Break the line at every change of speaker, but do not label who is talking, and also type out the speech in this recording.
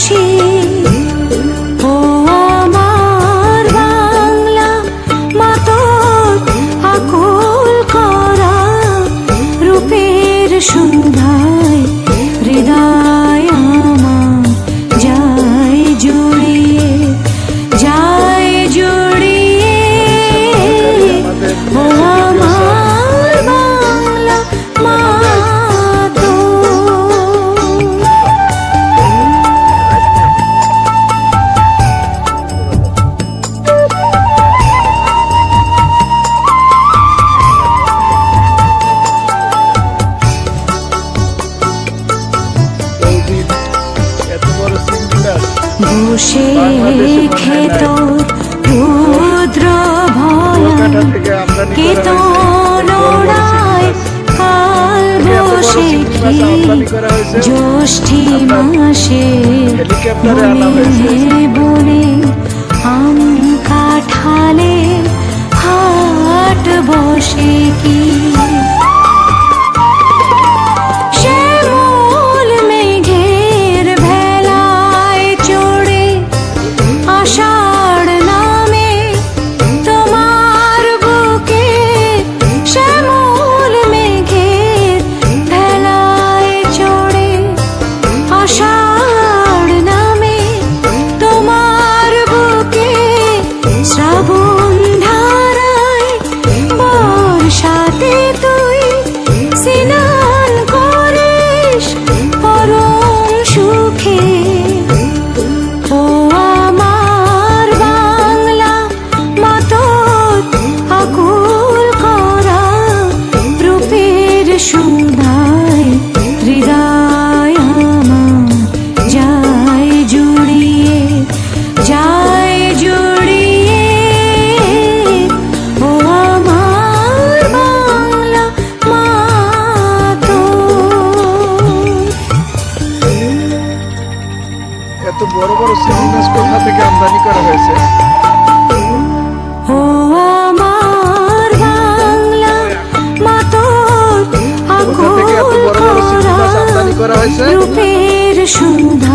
心。
বসে খেত রুদ্র ভয়
কেত
কাল বসে
কি
জ্যৈষ্ঠী মাসে বনে বনে আমি সন্ধ্যায় হৃদয় আমার যায় জুড়িয়ে যায় জুড়িয়ে। ও আমার বাংলা মা
এত বড় বড় সিনেমাস কোথা থেকে আমদানি করা হয়েছে?
রূপের সুন্দর